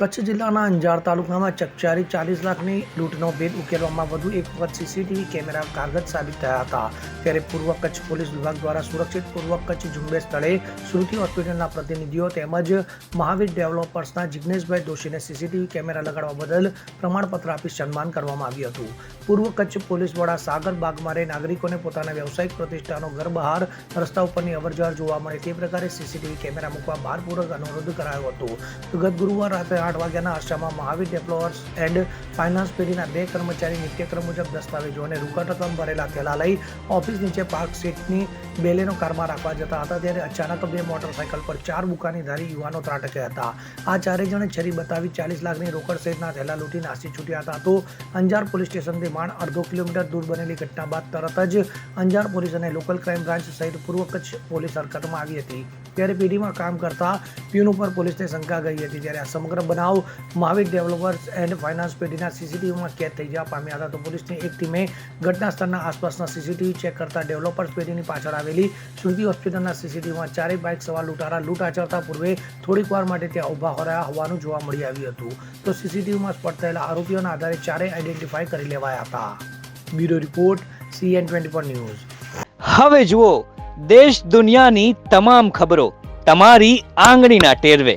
કચ્છ જિલ્લાના અંજાર તાલુકામાં ચકચારી ચાલીસ લાખની લૂંટનો ભેદ ઉકેલવામાં વધુ એક વખત સીસીટીવી કેમેરા કારગત સાબિત થયા હતા. ત્યારે પૂર્વ કચ્છ પોલીસ વિભાગ દ્વારા સુરક્ષિત પૂર્વ કચ્છ ઝુંબેશ સ્થળે શ્રુતિ હોસ્પિટલના પ્રતિનિધિઓ તેમજ મહાવીર ડેવલપર્સના જિજ્ઞેશભાઈ દોશીને સીસીટીવી કેમેરા લગાડવા બદલ પ્રમાણપત્ર આપી સન્માન કરવામાં આવ્યું હતું. પૂર્વ કચ્છ પોલીસ વડા સાગર બાગમારે નાગરિકોને પોતાના વ્યવસાયિક પ્રતિષ્ઠાનો ઘર બહાર રસ્તા ઉપરની અવરજવર જોવા મળે તે પ્રકારે સીસીટીવી કેમેરા મૂકવા ભારપૂર્વક અનુરોધ કરાયો હતો. ગત ગુરુવાર રાત્રે આઠ વાગ્યાના અરસામાં મહાવીર ડેવલપર્સ એન્ડ ફાઇનાન્સ પેઢીના બે કર્મચારી નિત્યક્રમ મુજબ દસ્તાવેજો અને રોકડ રકમ ભરેલા થેલા લઈ ઓફિસ નીચે પાર્ક સીટની બેલેનો કારમાં રાખવા જતા હતા ત્યારે અચાનક બે મોટરસાઇકલ પર ચાર બુકાનીધારી યુવાનો ત્રાટક્યા હતા. આ ચારેય જણે છરી બતાવી ચાલીસ લાખની રોકડ સહિતના થેલા લૂંટી નાસી છૂટ્યા હતા. તો અંજાર પોલીસ સ્ટેશનથી માંડ અડધો કિલોમીટર દૂર બનેલી ઘટના બાદ તરત જ અંજાર પોલીસ અને લોકલ ક્રાઇમ બ્રાન્ચ સહિત પૂર્વ કચ્છ પોલીસ હરકતમાં આવી હતી. ત્યારે પેઢીમાં કામ કરતા પ્યુન ઉપર પોલીસને શંકા ગઈ હતી. ત્યારે આ સમગ્ર બનાવ મહાવીર ડેવલપર્સ એન્ડ ફાઇનાન્સ પેઢીના સીસીટીવીમાં કેદ થઈ જવા પામ્યા હતા. તો પોલીસની એક ટીમે ઘટના સ્થળના આસપાસના સીસીટીવી ચેક કરતા ડેવલપર્સ પેઢીની પાછળ આવેલી સ્મૃતિ હોસ્પિટલના સીસીટીવીમાં ચારેય બાઇક સવાર લૂંટારા લૂંટ આચરતા પૂર્વે થોડીક વાર માટે ત્યાં ઊભા રહ્યા હોવાનું જોવા મળી આવ્યું હતું. તો સીસીટીવીમાં સ્પોટ થયેલા આરોપીઓના આધારે ચારેય આઈડેન્ટિફાઈ કરી લેવાયા હતા. Bureau report CN twenty four news. હવે જુઓ, દેશ દુનિયાની તમામ ખબરો તમારી આંગળીના ટેરવે.